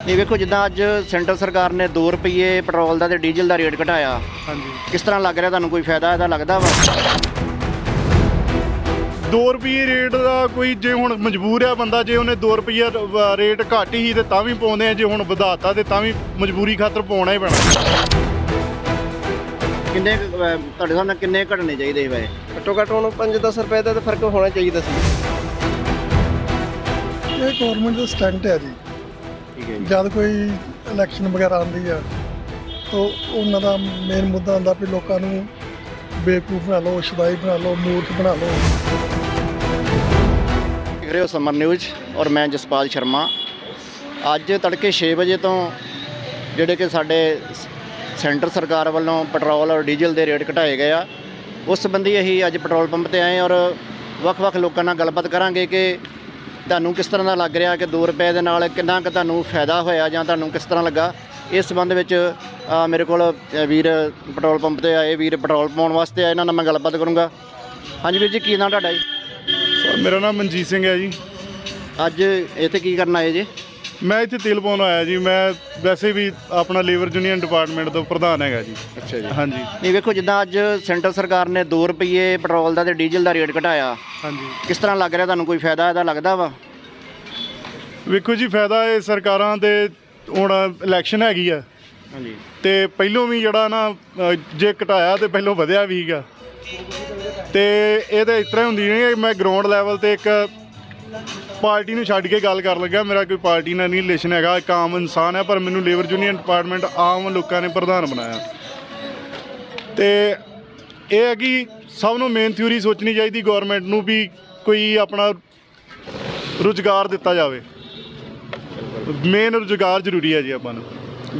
ਇਹ ਵੇਖੋ ਜਿੱਦਾਂ ਅੱਜ ਸੈਂਟਰ ਸਰਕਾਰ ਨੇ 2 ਰੁਪਏ ਪੈਟਰੋਲ ਦਾ ਤੇ ਡੀਜ਼ਲ ਦਾ ਰੇਟ ਘਟਾਇਆ। ਹਾਂਜੀ। ਕਿਸ ਤਰ੍ਹਾਂ ਲੱਗ ਰਿਹਾ ਤੁਹਾਨੂੰ ਕੋਈ ਫਾਇਦਾ? ਇਹਦਾ ਲੱਗਦਾ ਵਾ? 2 ਰੁਪਏ ਰੇਟ ਦਾ ਕੋਈ ਜੇ ਹੁਣ ਮਜਬੂਰ ਆ ਬੰਦਾ ਜੇ ਉਹਨੇ 2 ਰੁਪਏ ਰੇਟ ਘੱਟ ਹੀ ਤੇ ਤਾਂ ਵੀ ਪਾਉਂਦੇ ਆ ਜੇ ਹੁਣ ਵਧਾਤਾ ਤੇ ਤਾਂ ਵੀ ਮਜਬੂਰੀ ਖਾਤਰ ਪਾਉਣਾ ਹੀ ਪੈਣਾ। ਕਿੰਨੇ ਅਹ, ਤੁਹਾਡੇ ਹਿਸਾਬ ਨਾਲ ਕਿੰਨੇ ਘਟਣੇ ਚਾਹੀਦੇ ਸੀ ਵੈਸੇ? ਘੱਟੋ ਘੱਟ ਹੁਣ 5-10 ਰੁਪਏ ਦਾ ਤਾਂ ਫ਼ਰਕ ਹੋਣਾ ਚਾਹੀਦਾ ਸੀ। ਇਹ ਗਵਰਨਮੈਂਟ ਦਾ ਸਟੈਂਟ ਹੈ ਜੀ। ਜੀ ਜਦ ਕੋਈ ਇਲੈਕਸ਼ਨ ਵਗੈਰਾ ਆਉਂਦੀ ਆ ਤਾਂ ਉਹਨਾਂ ਦਾ ਮੇਨ ਮੁੱਦਾ ਹੁੰਦਾ ਵੀ ਲੋਕਾਂ ਨੂੰ ਬੇਵਕੂਫ ਬਣਾ ਲਓ ਸ਼ਦਾਈ ਬਣਾ ਲਓ ਮੂਰਖ ਬਣਾ ਲਓ। ਦੇਖ ਰਹੇ ਹੋ ਸਮਰ ਨਿਊਜ਼ ਔਰ ਮੈਂ ਜਸਪਾਲ ਸ਼ਰਮਾ। ਅੱਜ ਤੜਕੇ 6 ਵਜੇ ਤੋਂ ਜਿਹੜੇ ਕਿ ਸਾਡੇ ਸ- ਸੈਂਟਰ ਸਰਕਾਰ ਵੱਲੋਂ ਪੈਟਰੋਲ ਔਰ ਡੀਜ਼ਲ ਦੇ ਰੇਟ ਘਟਾਏ ਗਏ ਆ ਉਸ ਸੰਬੰਧੀ ਅਸੀਂ ਅੱਜ ਪੈਟਰੋਲ ਪੰਪ ਤੇ ਆਏ ਔਰ ਵੱਖ-ਵੱਖ ਲੋਕਾਂ ਨਾਲ ਗੱਲਬਾਤ ਕਰਾਂਗੇ ਕਿ ਤੁਹਾਨੂੰ ਕਿਸ ਤਰ੍ਹਾਂ ਦਾ ਲੱਗ ਰਿਹਾ ਕਿ 2 ਰੁਪਏ ਦੇ ਨਾਲ ਕਿੰਨਾ ਕੁ ਤੁਹਾਨੂੰ ਫਾਇਦਾ ਹੋਇਆ ਜਾਂ ਤੁਹਾਨੂੰ ਕਿਸ ਤਰ੍ਹਾਂ ਲੱਗਾ? ਇਸ ਸੰਬੰਧ ਵਿੱਚ ਮੇਰੇ ਕੋਲ ਵੀਰ ਪੈਟਰੋਲ ਪੰਪ ਤੇ ਆਏ ਵੀਰ ਪੈਟਰੋਲ ਪਾਉਣ ਵਾਸਤੇ ਆਏ ਇਹਨਾਂ ਨਾਲ ਮੈਂ ਗੱਲਬਾਤ ਕਰੂੰਗਾ। ਹਾਂਜੀ ਵੀਰ ਜੀ ਕੀ ਨਾਮ ਤੁਹਾਡਾ ਜੀ? ਸਰ ਮੇਰਾ ਨਾਮ ਮਨਜੀਤ ਸਿੰਘ ਹੈ ਜੀ। ਅੱਜ ਇੱਥੇ ਕੀ ਕਰਨ ਆਏ ਜੀ? ਮੈਂ ਇੱਥੇ ਤੇਲ ਪਾਉਣ ਆਇਆ ਜੀ ਮੈਂ ਵੈਸੇ ਵੀ ਆਪਣਾ ਲੇਬਰ ਯੂਨੀਅਨ ਡਿਪਾਰਟਮੈਂਟ ਤੋਂ ਪ੍ਰਧਾਨ ਹੈਗਾ ਜੀ। ਅੱਛਾ ਜੀ। ਹਾਂਜੀ। ਨਹੀਂ ਵੇਖੋ ਜਿੱਦਾਂ ਅੱਜ ਸੈਂਟਰ ਸਰਕਾਰ ਨੇ 2 ਰੁਪਏ ਪੈਟਰੋਲ ਦਾ ਤੇ ਡੀਜ਼ਲ ਦਾ ਰੇਟ ਘਟਾਇਆ ਹਾਂਜੀ। ਕਿਸ ਤਰ੍ਹਾਂ ਲੱਗ ਰਿਹਾ ਤੁਹਾਨੂੰ ਕੋਈ ਫਾਇਦਾ ਇਹਦਾ ਲੱਗਦਾ ਵਾ? ਵੇਖੋ ਜੀ ਫਾਇਦਾ ਇਹ ਸਰਕਾਰਾਂ ਦੇ ਹੁਣ ਇਲੈਕਸ਼ਨ ਹੈਗੀ ਆ। ਹਾਂਜੀ। ਤੇ ਪਹਿਲੋਂ ਵੀ ਜਿਹੜਾ ਨਾ ਜੇ ਘਟਾਇਆ ਤੇ ਪਹਿਲੋਂ ਵਧਿਆ ਵੀਗਾ ਤੇ ਇਹ ਤਾਂ ਇਸ ਤਰ੍ਹਾਂ ਹੁੰਦੀ ਨਹੀਂ ਮੈਂ ਗਰਾਊਂਡ ਲੈਵਲ ਤੇ ਇੱਕ ਪਾਰਟੀ ਨੂੰ ਛੱਡ ਕੇ ਗੱਲ ਕਰਨ ਲੱਗਾ। ਮੇਰਾ ਕੋਈ ਪਾਰਟੀ ਨਾਲ ਨਹੀਂ ਰਿਲੇਸ਼ਨ ਹੈਗਾ, ਇੱਕ ਆਮ ਇਨਸਾਨ ਹੈ, ਪਰ ਮੈਨੂੰ ਲੇਬਰ ਯੂਨੀਅਨ ਡਿਪਾਰਟਮੈਂਟ ਆਮ ਲੋਕਾਂ ਨੇ ਪ੍ਰਧਾਨ ਬਣਾਇਆ। ਤੇ ਇਹ ਹੈ ਕਿ ਸਭ ਨੂੰ ਮੇਨ ਥਿਊਰੀ ਸੋਚਣੀ ਚਾਹੀਦੀ ਗਵਰਨਮੈਂਟ ਨੂੰ ਵੀ ਕੋਈ ਆਪਣਾ ਰੁਜ਼ਗਾਰ ਦਿੱਤਾ ਜਾਵੇ। ਮੇਨ ਰੁਜ਼ਗਾਰ ਜ਼ਰੂਰੀ ਹੈ ਜੀ ਆਪਾਂ ਨੂੰ।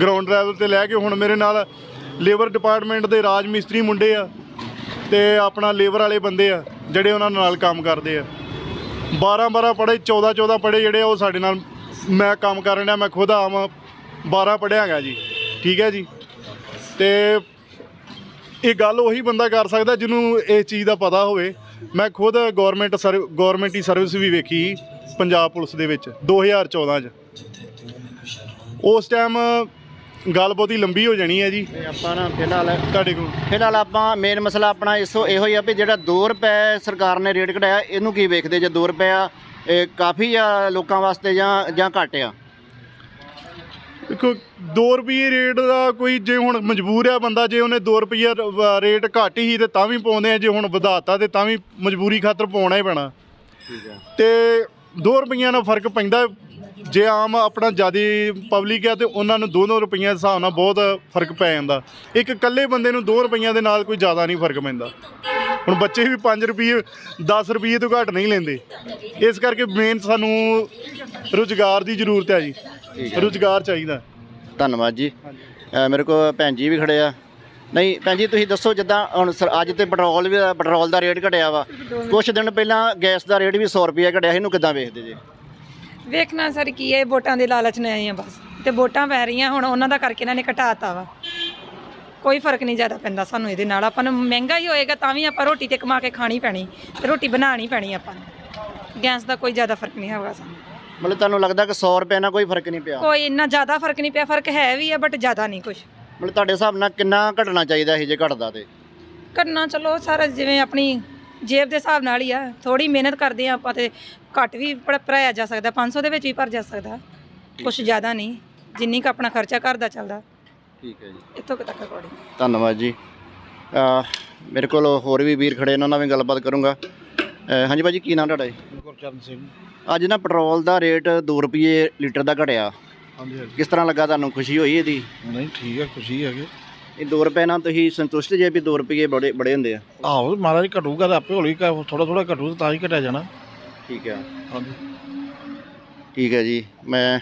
ਗਰਾਊਂਡ ਲੈਵਲ ਤੇ ਲੈ ਕੇ ਹੁਣ ਮੇਰੇ ਨਾਲ ਲੇਬਰ ਡਿਪਾਰਟਮੈਂਟ ਦੇ ਰਾਜ ਮਿਸਤਰੀ ਮੁੰਡੇ ਆ ਤੇ ਆਪਣਾ ਲੇਬਰ ਵਾਲੇ ਬੰਦੇ ਆ, ਜਿਹੜੇ ਉਹਨਾਂ ਨਾਲ ਕੰਮ ਕਰਦੇ ਆ। 12 12 ਪੜ੍ਹੇ 14 14 ਪੜ੍ਹੇ ਜਿਹੜੇ ਉਹ ਸਾਡੇ ਨਾਲ ਮੈਂ ਕੰਮ ਕਰਨ ਡਿਆ, ਮੈਂ ਖੁਦ ਆਮ 12 ਪੜ੍ਹਿਆ ਹੈਗਾ ਜੀ। ਠੀਕ ਹੈ ਜੀ? ਤੇ ਇਹ ਗੱਲ ਉਹੀ ਬੰਦਾ ਕਰ ਸਕਦਾ ਜਿਹਨੂੰ ਇਸ ਚੀਜ਼ ਦਾ ਪਤਾ ਹੋਵੇ। ਮੈਂ ਖੁਦ ਗਵਰਨਮੈਂਟ ਸਰਵ ਗਵਰਨਮੈਂਟੀ ਸਰਵਿਸ ਵੀ ਵੇਖੀ ਪੰਜਾਬ ਪੁਲਿਸ ਦੇ ਵਿੱਚ 2014 ਚ। ਉਸ ਟਾਈਮ ਗੱਲ ਬਹੁਤੀ ਲੰਬੀ ਹੋ ਜਾਣੀ ਹੈ ਜੀ। ਤੇ ਆਪਾਂ ਨਾ ਫਿਲਹਾਲ ਤੁਹਾਡੇ ਕੋਲ। ਫਿਲਹਾਲ ਆਪਾਂ ਮੇਨ ਮਸਲਾ ਆਪਣਾ ਇਸੋ ਇਹੋ ਹੀ ਆ ਵੀ ਜਿਹੜਾ 2 ਰੁਪਏ ਸਰਕਾਰ ਨੇ ਰੇਟ ਘਟਾਇਆ ਇਹਨੂੰ ਕੀ ਵੇਖਦੇ ਜੇ 2 ਰੁਪਏ ਆ ਇਹ ਕਾਫੀ ਆ ਲੋਕਾਂ ਵਾਸਤੇ ਜਾਂ ਜਾਂ ਘੱਟ ਆ? ਦੇਖੋ 2 ਰੁਪਏ ਰੇਟ ਦਾ ਕੋਈ ਜੇ ਹੁਣ ਮਜਬੂਰ ਆ ਬੰਦਾ ਜੇ ਉਹਨੇ 2 ਰੁਪਏ ਰੇਟ ਘੱਟ ਹੀ ਤੇ ਤਾਂ ਵੀ ਪਾਉਂਦੇ ਆ ਜੇ ਹੁਣ ਵਧਾਤਾ ਤੇ ਤਾਂ ਵੀ ਮਜਬੂਰੀ ਖਾਤਰ ਪਾਉਣਾ ਹੀ ਪੈਣਾ। ਠੀਕ ਹੈ ਤੇ 2 ਰੁਪਈਆਂ ਨਾਲ ਫ਼ਰਕ ਪੈਂਦਾ ਜੇ ਆਮ ਆਪਣਾ ਜਿਆਦੀ ਪਬਲਿਕ ਹੈ ਤੇ ਉਹਨਾਂ ਨੂੰ 2-2 ਰੁਪਈਆਂ ਦੇ ਹਿਸਾਬ ਨਾਲ ਬਹੁਤ ਫ਼ਰਕ ਪੈ ਜਾਂਦਾ। ਇੱਕ ਇਕੱਲੇ ਬੰਦੇ ਨੂੰ 2 ਰੁਪਈਆਂ ਦੇ ਨਾਲ ਕੋਈ ਜ਼ਿਆਦਾ ਨਹੀਂ ਫ਼ਰਕ ਪੈਂਦਾ। ਹੁਣ ਬੱਚੇ ਵੀ 5 ਰੁਪਏ 10 ਰੁਪਏ ਤੋਂ ਘੱਟ ਨਹੀਂ ਲੈਂਦੇ। ਇਸ ਕਰਕੇ ਮੇਨ ਸਾਨੂੰ ਰੁਜ਼ਗਾਰ ਦੀ ਜ਼ਰੂਰਤ ਹੈ ਜੀ। ਰੁਜ਼ਗਾਰ ਚਾਹੀਦਾ। ਧੰਨਵਾਦ ਜੀ। ਮੇਰੇ ਕੋਲ ਭੈਣ ਜੀ ਵੀ ਖੜੇ ਆ। ਨਹੀਂ ਭੈਣ ਜੀ ਤੁਸੀਂ ਦੱਸੋ ਜਿੱਦਾਂ ਹੁਣ ਸਰ- ਅੱਜ ਤੇ ਪੈਟਰੋਲ ਵੀ ਪੈਟਰੋਲ ਦਾ ਰੇਟ ਘਟਿਆ ਵਾ। ਕੁਝ ਦਿਨ ਪਹਿਲਾਂ ਗੈਸ ਦਾ ਰੇਟ ਵੀ 100 ਰੁਪਏ ਘਟਿਆ ਸੀ ਇਹਨੂੰ ਕਿੱਦਾਂ ਵੇਖਦੇ ਜੀ? ਵੇਖਣਾ ਸਰ ਕੀ ਹੈ ਵੋਟਾਂ ਦੇ ਲਾਲਚ ਨੇ ਆਏ ਆ ਬਸ। ਤੇ ਵੋਟਾਂ ਪੈ ਰਹੀਆਂ ਹੁਣ ਉਹਨਾਂ ਦਾ ਕਰਕੇ ਇਹਨਾਂ ਨੇ ਘਟਾਤਾ ਵਾ। ਕੋਈ ਫ਼ਰਕ ਨਹੀਂ ਜ਼ਿਆਦਾ ਪੈਂਦਾ ਸਾਨੂੰ ਇਹਦੇ ਨਾਲ। ਆਪਾਂ ਨੂੰ ਮਹਿੰਗਾ ਹੀ ਹੋਏਗਾ ਤਾਂ ਵੀ ਆਪਾਂ ਰੋਟੀ ਤੇ ਕਮਾ ਕੇ ਖਾਣੀ ਪੈਣੀ ਤੇ ਰੋਟੀ ਬਣਾਉਣੀ ਪੈਣੀ ਆਪਾਂ ਨੂੰ। ਗੈਸ ਦਾ ਕੋਈ ਜ਼ਿਆਦਾ ਫ਼ਰਕ ਨਹੀਂ ਹੈਗਾ ਸਾਨੂੰ। ਮਤਲਬ ਤੁਹਾਨੂੰ ਲੱਗਦਾ ਕਿ 100 ਰੁਪਏ ਨਾਲ ਕੋਈ ਫ਼ਰਕ ਨਹੀਂ ਪਿਆ? ਕੋਈ ਇੰਨਾ ਜ਼ਿਆਦਾ ਫ਼ਰਕ ਨਹੀਂ ਪਿਆ ਫ਼ਰਕ ਹੈ ਵੀ ਆ ਬਟ ਜ਼ਿਆਦਾ ਨਹੀਂ ਕੁਝ ਮਤਲਬ ਤੁਹਾਡੇ ਹਿਸਾਬ ਨਾਲ ਕਿੰਨਾ ਘਟਣਾ ਚਾਹੀਦਾ ਸੀ ਜੇ ਘਟਦਾ ਤੇ? ਕਰਨਾ ਚਲੋ ਸਾਰਾ ਜਿਵੇਂ ਆਪਣੀ ਜੇਬ ਦੇ ਹਿਸਾਬ ਨਾਲ ਹੀ ਆ। ਥੋੜੀ ਮਿਹਨਤ ਕਰਦੇ ਆ ਆਪਾਂ ਤੇ ਘੱਟ ਵੀ ਭਰ- ਭਰਾਇਆ ਜਾ ਸਕਦਾ 500 ਦੇ ਵਿੱਚ ਵੀ ਭਰ ਜਾ ਸਕਦਾ। ਕੁਝ ਜ਼ਿਆਦਾ ਨਹੀਂ ਜਿੰਨੀ ਕੁ ਆਪਣਾ ਖਰਚਾ ਘਰ ਦਾ ਚੱਲਦਾ। ਠੀਕ ਹੈ ਜੀ। ਇੱਥੋਂ ਕੁ ਤੱਕ ਅਕੋਰਡਿੰਗ ਧੰਨਵਾਦ ਜੀ। ਅ, ਮੇਰੇ ਕੋਲ ਹੋਰ ਵੀ ਵੀਰ ਖੜੇ ਇਹਨਾਂ ਨਾਲ ਵੀ ਗੱਲਬਾਤ ਕਰੂੰਗਾ। ਹਾਂਜੀ ਭਾਜੀ ਕੀ ਨਾਮ ਤੁਹਾਡਾ ਜੀ? ਗੁਰਚਰਨ ਸਿੰਘ। ਅੱਜ ਨਾ ਪੈਟਰੋਲ ਦਾ ਰੇਟ 2 ਰੁਪਏ ਲੀਟਰ ਦਾ ਘਟਿਆ। ਹਾਂਜੀ ਹਾਂਜੀ। ਕਿਸ ਤਰ੍ਹਾਂ ਲੱਗਾ ਤੁਹਾਨੂੰ? ਖੁਸ਼ੀ ਹੋਈ ਇਹਦੀ? ਨਹੀਂ ਠੀਕ ਹੈ ਖੁਸ਼ੀ ਹੈਗੇ। ਇਹ 2 ਰੁਪਏ ਨਾਲ ਤੁਸੀਂ ਸੰਤੁਸ਼ਟ ਜੇ ਵੀ 2 ਰੁਪਏ ਬੜੇ ਬੜੇ ਹੁੰਦੇ ਆ? ਆਹੋ ਮਹਾਰਾਜ ਘਟੂਗਾ ਤਾਂ ਆਪੇ ਹੌਲੀ ਥੋੜਾ ਥੋੜਾ ਘਟੂ ਤਾਂ ਹੀ ਘਟਿਆ ਜਾਣਾ। ਠੀਕ ਹੈ ਹਾਂਜੀ। ਠੀਕ ਹੈ ਜੀ। ਮੈਂ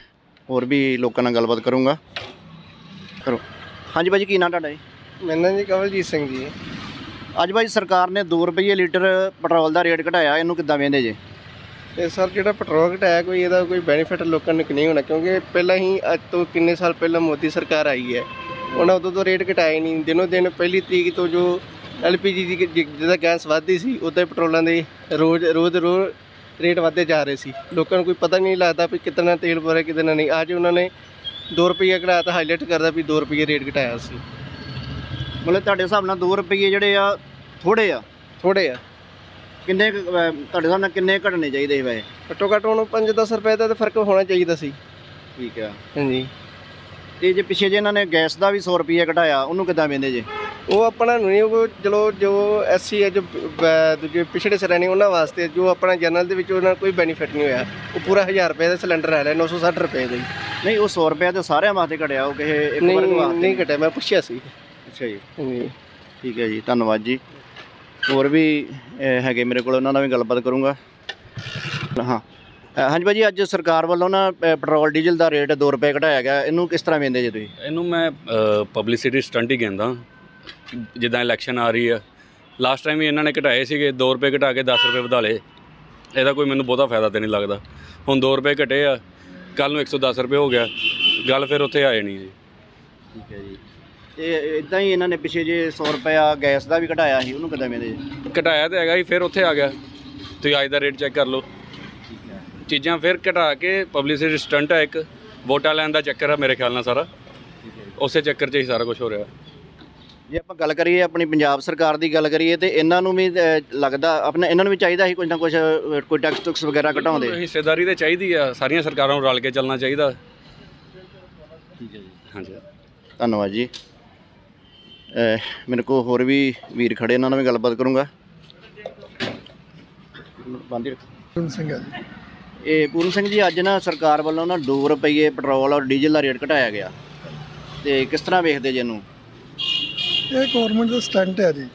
ਹੋਰ ਵੀ ਲੋਕਾਂ ਨਾਲ ਗੱਲਬਾਤ ਕਰੂੰਗਾ। ਕਰੋ। ਹਾਂਜੀ ਭਾਜੀ ਕੀ ਨਾਮ ਤੁਹਾਡਾ ਜੀ? ਮੈਨਾਂ ਜੀ ਕਵਲਜੀਤ ਸਿੰਘ ਜੀ। ਅੱਜ ਭਾਜੀ ਸਰਕਾਰ ਨੇ 2 ਰੁਪਏ ਲੀਟਰ ਪੈਟਰੋਲ ਦਾ ਰੇਟ ਘਟਾਇਆ ਇਹਨੂੰ ਕਿੱਦਾਂ ਵੇਂਦੇ ਜੇ? ਤੇ ਸਰ ਜਿਹੜਾ ਪੈਟਰੋਲ ਘਟਾਇਆ ਕੋਈ ਇਹਦਾ ਕੋਈ ਬੈਨੀਫਿਟ ਲੋਕਾਂ ਨੂੰ ਨਹੀਂ ਹੋਣਾ? ਕਿਉਂਕਿ ਪਹਿਲਾਂ ਹੀ ਅੱਜ ਤੋਂ ਕਿੰਨੇ ਸਾਲ ਪਹਿਲਾਂ ਮੋਦੀ ਸਰਕਾਰ ਆਈ ਹੈ। ਉਹਨਾਂ ਉਦੋਂ ਤੋਂ ਰੇਟ ਘਟਾਏ ਨਹੀਂ। ਦਿਨੋ ਦਿਨ ਪਹਿਲੀ ਤਰੀਕ ਤੋਂ ਜੋ ਐਲਪੀਜੀ ਦੀ ਜ- ਜਿਹਦਾ ਗੈਸ ਵੱਧਦੀ ਸੀ ਉਦਾਂ ਪੈਟਰੋਲਾਂ ਦੇ ਰੋਜ਼ ਰੋਜ਼ ਰੋਜ਼ ਰੇਟ ਵਧਦੇ ਜਾ ਰਹੇ ਸੀ। ਲੋਕਾਂ ਨੂੰ ਕੋਈ ਪਤਾ ਨਹੀਂ ਲੱਗਦਾ ਵੀ ਕਿਤਨਾ ਤੇਲ ਰਿਹਾ ਕਿਤਨਾ ਨਹੀਂ। ਅੱਜ ਉਹਨਾਂ ਨੇ 2 ਰੁਪਏ ਘਟਾਇਆ ਤਾਂ ਹਾਈਲਾਈਟ ਕਰਦਾ ਵੀ 2 ਰੁਪਏ ਰੇਟ ਘਟਾਇਆ ਸੀ। ਮਤਲਬ ਤੁਹਾਡੇ ਹਿਸਾਬ ਨਾਲ 2 ਰੁਪਏ ਜਿਹੜੇ ਆ ਥੋੜੇ ਆ? ਥੋੜੇ ਆ। ਕਿੰਨੇ ਕੁ, ਅਹ, ਤੁਹਾਡੇ ਹਿਸਾਬ ਨਾਲ ਕਿੰਨੇ ਘਟਣੇ ਚਾਹੀਦੇ ਸੀ ਵੈਸੇ? ਘੱਟੋ ਘੱਟ ਹੁਣ 5-10 ਰੁਪਏ ਦਾ ਤਾਂ ਫ਼ਰਕ ਹੋਣਾ ਚਾਹੀਦਾ ਸੀ। ਠੀਕ ਆ। ਹਾਂਜੀ। ਤੇ ਜੇ ਪਿੱਛੇ ਜੇ ਇਹਨਾਂ ਨੇ ਗੈਸ ਦਾ ਵੀ 100 ਰੁਪਏ ਘਟਾਇਆ ਉਹਨੂੰ ਕਿੱਦਾਂ ਵੇਂਦੇ ਜੇ? ਉਹ ਆਪਣਾ ਨਹੀਂ ਉਹ ਚਲੋ ਜੋ ਐਸਸੀ ਹੈ ਜੋ ਬ- ਦੂਜੇ ਪਿਛੜੇ ਸ਼੍ਰੇਣੀ ਉਹਨਾਂ ਵਾਸਤੇ ਜੋ ਆਪਣਾ ਜਨਰਲ ਦੇ ਵਿੱਚ ਉਹਨਾਂ ਨੂੰ ਕੋਈ ਬੈਨੀਫਿਟ ਨਹੀਂ ਹੋਇਆ। ਉਹ ਪੂਰਾ 1000 ਰੁਪਏ ਦਾ ਸਿਲੰਡਰ ਆ ਰਿਹਾ 960 ਰੁਪਏ ਦਾ ਹੀ। ਨਹੀਂ ਉਹ 100 ਰੁਪਏ ਤੇ ਸਾਰਿਆਂ ਵਾਸਤੇ ਘਟਿਆ ਉਹ ਕਿਸੇ ਇੱਕ ਵਰਗ ਨਹੀਂ ਵਾਸਤੇ ਨਹੀਂ ਘਟਿਆ ਮੈਂ ਪੁੱਛਿਆ ਸੀ। ਅੱਛਾ ਜੀ। ਹਾਂਜੀ। ਠੀਕ ਹੈ ਜੀ ਧੰਨਵਾਦ ਜੀ। ਹੋਰ ਵੀ ਅਹ, ਹੈਗੇ ਮੇਰੇ ਕੋਲ ਉਹਨਾਂ ਨਾਲ ਵੀ ਗੱਲਬਾਤ ਕਰੂੰਗਾ। ਹਾਂ। ਅਹ, ਹਾਂਜੀ ਭਾਜੀ ਅੱਜ ਸਰਕਾਰ ਵੱਲੋਂ ਨਾ ਅਹ, ਪੈਟਰੋਲ ਡੀਜ਼ਲ ਦਾ ਰੇਟ 2 ਰੁਪਏ ਘਟਾਇਆ ਗਿਆ ਇਹਨੂੰ ਕਿਸ ਤਰ੍ਹਾਂ ਵੇਂਦੇ ਜੇ ਤੁਸੀਂ? ਇਹਨੂੰ ਮੈਂ ਪਬਲਿਸਿਟੀ ਸਟੰਟ ਹੀ ਕਹਿੰਦਾ। ਜਿੱਦਾਂ ਇਲੈਕਸ਼ਨ ਆ ਰਹੀ ਆ। ਲਾਸਟ ਟਾਈਮ ਵੀ ਇਹਨਾਂ ਨੇ ਘਟਾਏ ਸੀਗੇ 2 ਰੁਪਏ ਘਟਾ ਕੇ 10 ਰੁਪਏ ਵਧਾ ਲਏ। ਇਹਦਾ ਕੋਈ ਮੈਨੂੰ ਬਹੁਤਾ ਫਾਇਦਾ ਤੇ ਨਹੀਂ ਲੱਗਦਾ। ਹੁਣ 2 ਰੁਪਏ ਘਟੇ ਆ ਕੱਲ ਨੂੰ 110 ਰੁਪਏ ਹੋ ਗਿਆ। ਗੱਲ ਫਿਰ ਉੱਥੇ ਆ ਜਾਣੀ ਜੀ। ਠੀਕ ਹੈ ਜੀ। ਤੇ ਇਦਾਂ ਹੀ ਇਹਨਾਂ ਨੇ ਪਿੱਛੇ ਜੇ 100 ਰੁਪਇਆ ਗੈਸ ਦਾ ਵੀ ਘਟਾਇਆ ਸੀ ਉਹਨੂੰ ਕਿੱਦਾਂ ਵੇਂਦੇ ਘਟਾਇਆ ਤੇ ਹੈਗਾ ਹੀ ਫਿਰ ਉੱਥੇ ਆ ਗਿਆ। ਤੁਸੀਂ ਅੱਜ ਦਾ ਰੇਟ ਚੈੱਕ ਕਰ ਲਓ। ਚੀਜ਼ਾਂ ਫਿਰ ਘਟਾ ਕੇ ਪਬਲਿਸਿਟੀ ਸਟੰਟ ਹੈ ਇੱਕ। ਵੋਟਾਂ ਲੈਣ ਦਾ ਚੱਕਰ ਹੈ ਮੇਰੇ ਖਿਆਲ ਨਾਲ ਸਾਰਾ। ਉਸੇ ਚੱਕਰ 'ਚ ਹੀ ਸਾਰਾ ਕੁਝ ਹੋ ਰਿਹਾ। ਜੇ ਆਪਾਂ ਗੱਲ ਕਰੀਏ ਆਪਣੀ ਪੰਜਾਬ ਸਰਕਾਰ ਦੀ ਗੱਲ ਕਰੀਏ ਤੇ ਇਹਨਾਂ ਨੂੰ ਵੀ ਅਹ, ਲੱਗਦਾ ਆਪਣੇ ਇਹਨਾਂ ਨੂੰ ਵੀ ਚਾਹੀਦਾ ਸੀ ਕੁਝ ਨਾ ਕੁਝ ਅਹ, ਕੋਈ ਟੈਕਸ ਟੁਕਸ ਵਗੈਰਾ ਘਟਾਉਂਦੇ? ਹਿੱਸੇਦਾਰੀ ਤੇ ਚਾਹੀਦੀ ਆ ਸਾਰੀਆਂ ਸਰਕਾਰਾਂ ਨੂੰ ਰਲ ਕੇ ਚੱਲਣਾ ਚਾਹੀਦਾ। ਠੀਕ ਹੈ ਜੀ। ਹਾਂਜੀ। ਧੰਨਵਾਦ ਜੀ। ਅਹ ਮੇਰੇ ਕੋਲ ਹੋਰ ਵੀ ਵੀਰ ਖੜੇ ਇਹਨਾਂ ਨਾਲ ਵੀ ਗੱਲਬਾਤ ਕਰੂੰਗਾ। ਬੰਦੀ ਰੱਖੋ। ਪੂਰਨ ਸਿੰਘ ਹੈ ਜੀ। ਇਹ ਪੂਰਨ ਸਿੰਘ ਜੀ ਅੱਜ ਨਾ ਸਰਕਾਰ ਵੱਲੋਂ ਨਾ 2 ਰੁਪਏ ਪੈਟਰੋਲ ਔਰ ਡੀਜ਼ਲ ਦਾ ਰੇਟ ਘਟਾਇਆ ਗਿਆ। ਤੇ ਕਿਸ ਤਰ੍ਹਾਂ ਵੇਖਦੇ ਜੀ ਇਹਨੂੰ? ਇਹ ਗਵਰਨਮੈਂਟ ਦਾ ਸਟੰਟ ਹੈ ਜੀ।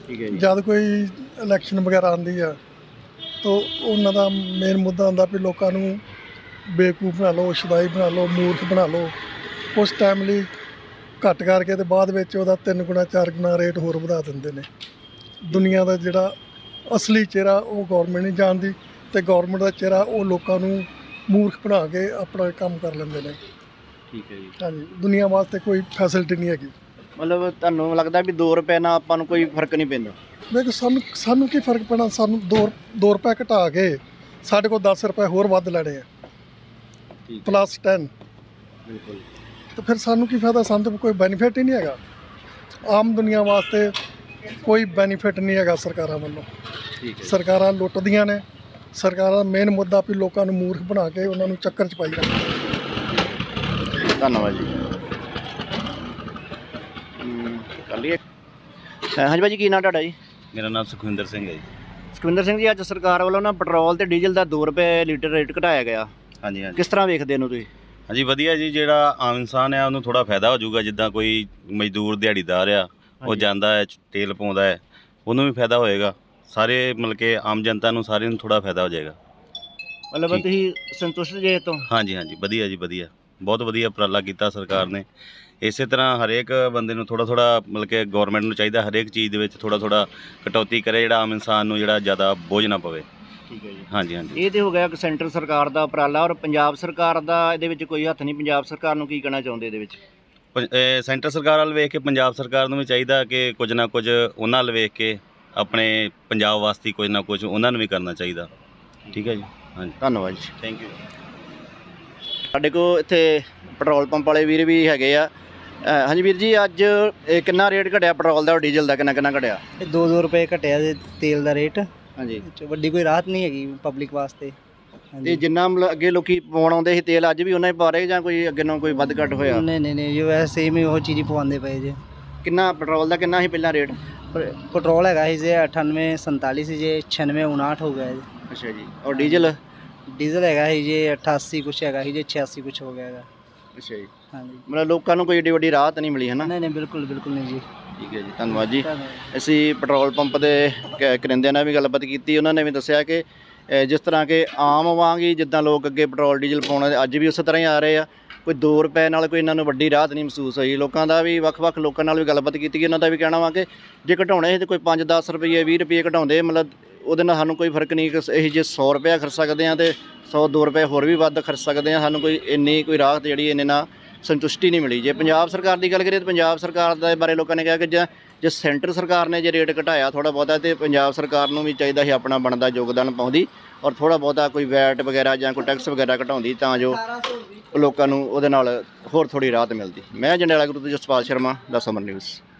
ਠੀਕ ਹੈ ਜੀ। ਜਦ ਕੋਈ ਇਲੈਕਸ਼ਨ ਵਗੈਰਾ ਆਉਂਦੀ ਆ ਤਾਂ ਉਹਨਾਂ ਦਾ ਮੇਨ ਮੁੱਦਾ ਹੁੰਦਾ ਵੀ ਲੋਕਾਂ ਨੂੰ ਬੇਵਕੂਫ ਬਣਾ ਲਓ ਸ਼ਦਾਈ ਬਣਾ ਲਓ ਮੂਰਖ ਬਣਾ ਲਓ। ਉਸ ਟਾਈਮ ਲਈ ਘੱਟ ਕਰਕੇ ਤੇ ਬਾਅਦ ਵਿੱਚ ਉਹਦਾ ਤਿੰਨ ਗੁਣਾ ਚਾਰ ਗੁਣਾ ਰੇਟ ਹੋਰ ਵਧਾ ਦਿੰਦੇ ਨੇ। ਦੁਨੀਆ ਦਾ ਜਿਹੜਾ ਅਸਲੀ ਚਿਹਰਾ ਉਹ ਗਵਰਨਮੈਂਟ ਨਹੀਂ ਜਾਣਦੀ ਤੇ ਗਵਰਨਮੈਂਟ ਦਾ ਚਿਹਰਾ ਉਹ ਲੋਕਾਂ ਨੂੰ ਮੂਰਖ ਬਣਾ ਕੇ ਆਪਣਾ ਕੰਮ ਕਰ ਲੈਂਦੇ ਨੇ। ਠੀਕ ਹੈ ਜੀ। ਹਾਂਜੀ ਦੁਨੀਆ ਵਾਸਤੇ ਕੋਈ ਫੈਸਿਲਿਟੀ ਨਹੀਂ ਹੈਗੀ। ਮਤਲਬ ਤੁਹਾਨੂੰ ਲੱਗਦਾ ਵੀ 2 ਰੁਪਏ ਨਾਲ ਆਪਾਂ ਨੂੰ ਕੋਈ ਫ਼ਰਕ ਨਹੀਂ ਪੈਂਦਾ? ਦੇਖੋ ਸਾਨੂੰ ਸਾਨੂੰ ਕੀ ਫ਼ਰਕ ਪੈਣਾ? ਸਾਨੂੰ 2 2 ਰੁਪਏ ਘਟਾ ਕੇ ਸਾਡੇ ਕੋਲ 10 ਰੁਪਏ ਹੋਰ ਵੱਧ ਲੈਣੇ ਆ। ਠੀਕ ਪਲੱਸ 10 ਬਿਲਕੁਲ। ਤੇ ਫਿਰ ਸਾਨੂੰ ਕੀ ਫਾਇਦਾ? ਸਾਨੂੰ ਤਾਂ ਕੋਈ ਬੈਨੀਫਿਟ ਹੀ ਨਹੀਂ ਹੈਗਾ। ਆਮ ਦੁਨੀਆ ਵਾਸਤੇ ਕੋਈ ਬੈਨੀਫਿਟ ਨਹੀਂ ਹੈਗਾ ਸਰਕਾਰਾਂ ਵੱਲੋਂ। ਠੀਕ ਹੈ। ਸਰਕਾਰਾਂ ਲੁੱਟਦੀਆਂ ਨੇ। ਸਰਕਾਰਾਂ ਦਾ ਮੇਨ ਮੁੱਦਾ ਵੀ ਲੋਕਾਂ ਨੂੰ ਮੂਰਖ ਬਣਾ ਕੇ ਉਹਨਾਂ ਨੂੰ ਚੱਕਰ 'ਚ ਪਾਈ ਰੱਖਦੇ ਧੰਨਵਾਦ ਜੀ। ਕਰ ਲਈਏ। ਅਹ ਹਾਂਜੀ ਭਾਜੀ ਕੀ ਨਾਂ ਤੁਹਾਡਾ ਜੀ? ਮੇਰਾ ਨਾਮ ਸੁਖਵਿੰਦਰ ਸਿੰਘ ਹੈ ਜੀ। ਸੁਖਵਿੰਦਰ ਸਿੰਘ ਜੀ ਅੱਜ ਸਰਕਾਰ ਵੱਲੋਂ ਨਾ ਪੈਟਰੋਲ ਤੇ ਡੀਜ਼ਲ ਦਾ 2 ਰੁਪਏ ਲੀਟਰ ਰੇਟ ਘਟਾਇਆ ਗਿਆ। ਹਾਂਜੀ ਹਾਂਜੀ। ਕਿਸ ਤਰ੍ਹਾਂ ਵੇਖਦੇ ਇਹਨੂੰ ਤੁਸੀਂ? ਹਾਂਜੀ ਵਧੀਆ ਜੀ ਜਿਹੜਾ ਆਮ ਇਨਸਾਨ ਹੈ ਉਹਨੂੰ ਥੋੜਾ ਫਾਇਦਾ ਹੋ ਜਾਊਗਾ ਜਿੱਦਾਂ ਕੋਈ ਮਜ਼ਦੂਰ ਦਿਹਾੜੀਦਾਰ ਆ ਉਹ ਹਾਂਜੀ। ਜਾਂਦਾ ਹੈ ਤੇਲ ਪਾਉਂਦਾ ਹੈ ਉਹਨੂੰ ਵੀ ਫਾਇਦਾ ਹੋਏਗਾ। ਸਾਰੇ ਮਤਲਬ ਕਿ ਆਮ ਜਨਤਾ ਨੂੰ ਸਾਰਿਆਂ ਨੂੰ ਥੋੜਾ ਫਾਇਦਾ ਹੋ ਜਾਏਗਾ। ਮਤਲਬ ਠੀਕ। ਤੁਸੀਂ ਸੰਤੁਸ਼ਟ ਜੇ ਇਹ ਤੋਂ? ਹਾਂਜੀ ਹਾਂਜੀ ਵਧੀਆ ਜੀ ਵਧੀਆ। ਬਹੁਤ ਵਧੀਆ ਉਪਰਾਲਾ ਕੀਤਾ ਸਰਕਾਰ ਨੇ। ਇਸੇ ਤਰ੍ਹਾਂ ਹਰੇਕ ਬੰਦੇ ਨੂੰ ਥੋੜਾ ਥੋੜਾ ਮਤਲਬ ਕਿ ਗਵਰਨਮੈਂਟ ਨੂੰ ਚਾਹੀਦਾ ਹਰੇਕ ਚੀਜ਼ ਦੇ ਵਿੱਚ ਥੋੜਾ ਥੋੜਾ ਕਟੌਤੀ ਕਰੇ ਜਿਹੜਾ ਆਮ ਇਨਸਾਨ ਨੂੰ ਜਿਹੜਾ ਜ਼ਿਆਦਾ ਬੋਝ ਨਾ ਪਵੇ। ਠੀਕ ਹੈ ਜੀ। ਹਾਂਜੀ ਹਾਂਜੀ। ਇਹ ਤੇ ਹੋ ਗਿਆ ਕਿ ਸੈਂਟਰ ਸਰਕਾਰ ਦਾ ਉਪਰਾਲਾ ਔਰ ਪੰਜਾਬ ਸਰਕਾਰ ਦਾ ਇਹਦੇ ਵਿੱਚ ਕੋਈ ਹੱਥ ਨਹੀਂ। ਪੰਜਾਬ ਸਰਕਾਰ ਨੂੰ ਕੀ ਕਹਿਣਾ ਚਾਹੁੰਦੇ ਇਹਦੇ ਵਿੱਚ? ਸੈਂਟਰ ਸਰਕਾਰ ਵੱਲ ਵੇਖ ਕੇ ਪੰਜਾਬ ਸਰਕਾਰ ਨੂੰ ਵੀ ਚਾਹੀਦਾ ਕਿ ਕੁਝ ਨਾ ਕੁਝ ਉਹਨਾਂ ਵੱਲ ਵੇਖ ਕੇ ਆਪਣੇ ਪੰਜਾਬ ਵਾਸਤੇ ਕੁਝ ਨਾ ਕੁਝ ਉਹਨਾਂ ਨੂੰ ਵੀ ਕਰਨਾ ਚਾਹੀਦਾ। ਠੀਕ ਹੈ ਜੀ? ਹਾਂਜੀ। ਧੰਨਵਾਦ ਜੀ। ਥੈਂਕ ਯੂ ਸਾਡੇ ਕੋਲ ਇੱਥੇ ਪੈਟਰੋਲ ਪੰਪ ਵਾਲੇ ਵੀਰ ਵੀ ਹੈਗੇ ਆ। ਹਾਂਜੀ ਵੀਰ ਜੀ ਅੱਜ ਇਹ ਕਿੰਨਾ ਰੇਟ ਘਟਿਆ ਪੈਟਰੋਲ ਦਾ ਔਰ ਡੀਜ਼ਲ ਦਾ? ਕਿੰਨਾ ਕਿੰਨਾ ਘਟਿਆ? ਇਹ 2-2 ਰੁਪਏ ਘਟਿਆ ਜੇ ਤੇਲ ਦਾ ਰੇਟ। ਹਾਂਜੀ। ਵੱਡੀ ਕੋਈ ਰਾਹਤ ਨਹੀਂ ਹੈਗੀ ਪਬਲਿਕ ਵਾਸਤੇ। ਤੇ ਜਿੰਨਾ ਅੱਗੇ ਲੋਕੀ ਪਵਾਉਣ ਆਉਂਦੇ ਸੀ ਤੇਲ ਅੱਜ ਵੀ ਉਹਨਾਂ ਹੀ ਪਾ ਰਹੇ ਜਾਂ ਕੋਈ ਅੱਗੇ ਨਾਲੋਂ ਕੋਈ ਵੱਧ ਘੱਟ ਹੋਇਆ? ਨਹੀਂ ਨਹੀਂ ਨਹੀਂ ਜੋ ਵੈਸੇ ਸੇਮ ਹੀ ਉਹ ਚੀਜ਼ ਹੀ ਪਵਾਉਂਦੇ ਪਏ ਜੇ। ਕਿੰਨਾ ਪੈਟਰੋਲ ਦਾ ਕਿੰਨਾ ਸੀ ਪਹਿਲਾਂ ਰੇਟ? ਪੈਟਰੋਲ ਹੈਗਾ ਸੀ ਜੇ 98 47 ਸੀ ਜੇ 96 59 ਹੋ ਗਿਆ ਜੀ। ਅੱਛਾ ਜੀ। ਔਰ ਡੀਜ਼ਲ? ਡੀਜ਼ਲ ਹੈਗਾ ਸੀ ਜੇ 88 ਕੁਛ ਹੈਗਾ ਸੀ ਜੇ 86 ਕੁਛ ਹੋ ਗਿਆ ਹੈਗਾ। ਅੱਛਾ ਜੀ। ਹਾਂਜੀ। ਮਤਲਬ ਲੋਕਾਂ ਨੂੰ ਕੋਈ ਏਡੀ ਵੱਡੀ ਰਾਹਤ ਨਹੀਂ ਮਿਲੀ ਹੈ ਨਾ ਨਹੀਂ ਨਹੀਂ ਬਿਲਕੁਲ ਬਿਲਕੁਲ ਨਹੀਂ ਜੀ। ਠੀਕ ਹੈ ਜੀ ਧੰਨਵਾਦ ਜੀ। ਅਸੀਂ ਪੈਟਰੋਲ ਪੰਪ ਦੇ ਕ- ਕਰਿੰਦਿਆਂ ਨਾਲ ਵੀ ਗੱਲਬਾਤ ਕੀਤੀ ਉਹਨਾਂ ਨੇ ਵੀ ਦੱਸਿਆ ਕਿ ਅ, ਜਿਸ ਤਰ੍ਹਾਂ ਕਿ ਆਮ ਵਾਂਗ ਹੀ ਜਿੱਦਾਂ ਲੋਕ ਅੱਗੇ ਪੈਟਰੋਲ ਡੀਜ਼ਲ ਪਾਉਣ ਅੱਜ ਵੀ ਉਸੇ ਤਰ੍ਹਾਂ ਹੀ ਆ ਰਹੇ ਆ ਕੋਈ 2 ਰੁਪਏ ਨਾਲ ਕੋਈ ਇਹਨਾਂ ਨੂੰ ਵੱਡੀ ਰਾਹਤ ਨਹੀਂ ਮਹਿਸੂਸ ਹੋਈ। ਲੋਕਾਂ ਦਾ ਵੀ ਵੱਖ-ਵੱਖ ਲੋਕਾਂ ਨਾਲ ਵੀ ਗੱਲਬਾਤ ਕੀਤੀ ਗਈ ਉਹਨਾਂ ਦਾ ਵੀ ਕਹਿਣਾ ਵਾ ਕਿ ਜੇ ਘਟਾਉਣੇ ਸੀ ਤੇ ਕੋਈ 5-10 ਰੁਪਏ 20 ਰੁਪਏ ਘਟਾਉਂਦੇ ਮਤਲਬ ਉਹਦੇ ਨਾਲ ਸਾਨੂੰ ਕੋਈ ਫ਼ਰਕ ਨਹੀਂ ਕਿ ਅਸੀਂ ਜੇ 100 ਰੁਪਏ ਖਰਚ ਸਕਦੇ ਆ ਤੇ 100 2 ਰੁਪਏ ਹੋਰ ਵੀ ਵੱਧ ਖਰਚ ਸਕਦੇ ਆ ਸਾਨੂੰ ਕੋਈ ਇੰਨੀ ਕੋਈ ਰਾਹਤ ਜਿਹੜੀ ਇਹਨੇ ਨਾਲ ਸੰਤੁਸ਼ਟੀ ਨਹੀਂ ਮਿਲੀ। ਜੇ ਪੰਜਾਬ ਸਰਕਾਰ ਦੀ ਗੱਲ ਕਰੀਏ ਤਾਂ ਪੰਜਾਬ ਸਰਕਾਰ ਦੇ ਬਾਰੇ ਲੋਕਾਂ ਨੇ ਕਿਹਾ ਕਿ ਜੇ ਜੇ ਸੈਂਟਰ ਸਰਕਾਰ ਨੇ ਜੇ ਰੇਟ ਘਟਾਇਆ ਥੋੜਾ ਬਹੁਤਾ ਤੇ ਪੰਜਾਬ ਸਰਕਾਰ ਨੂੰ ਵੀ ਚਾਹੀਦਾ ਸੀ ਆਪਣਾ ਬਣਦਾ ਯੋਗਦਾਨ ਪਾਉਂਦੀ ਔਰ ਥੋੜਾ ਬਹੁਤਾ ਕੋਈ ਵੈਟ ਵਗੈਰਾ ਜਾਂ ਕੋਈ ਟੈਕਸ ਵਗੈਰਾ ਘਟਾਉਂਦੀ ਤਾਂ ਜੋ ਲੋਕਾਂ ਨੂੰ ਉਹਦੇ ਨਾਲ ਹੋਰ ਥੋੜੀ ਰਾਹਤ ਮਿਲਦੀ। ਮੈਂ ਜੰਡਿਆਲਾ ਗੁਰੂ ਤੋਂ ਜਸਪਾਲ ਸ਼ਰਮਾ ਦਾ ਸਮਰ ਨਿਊਜ਼।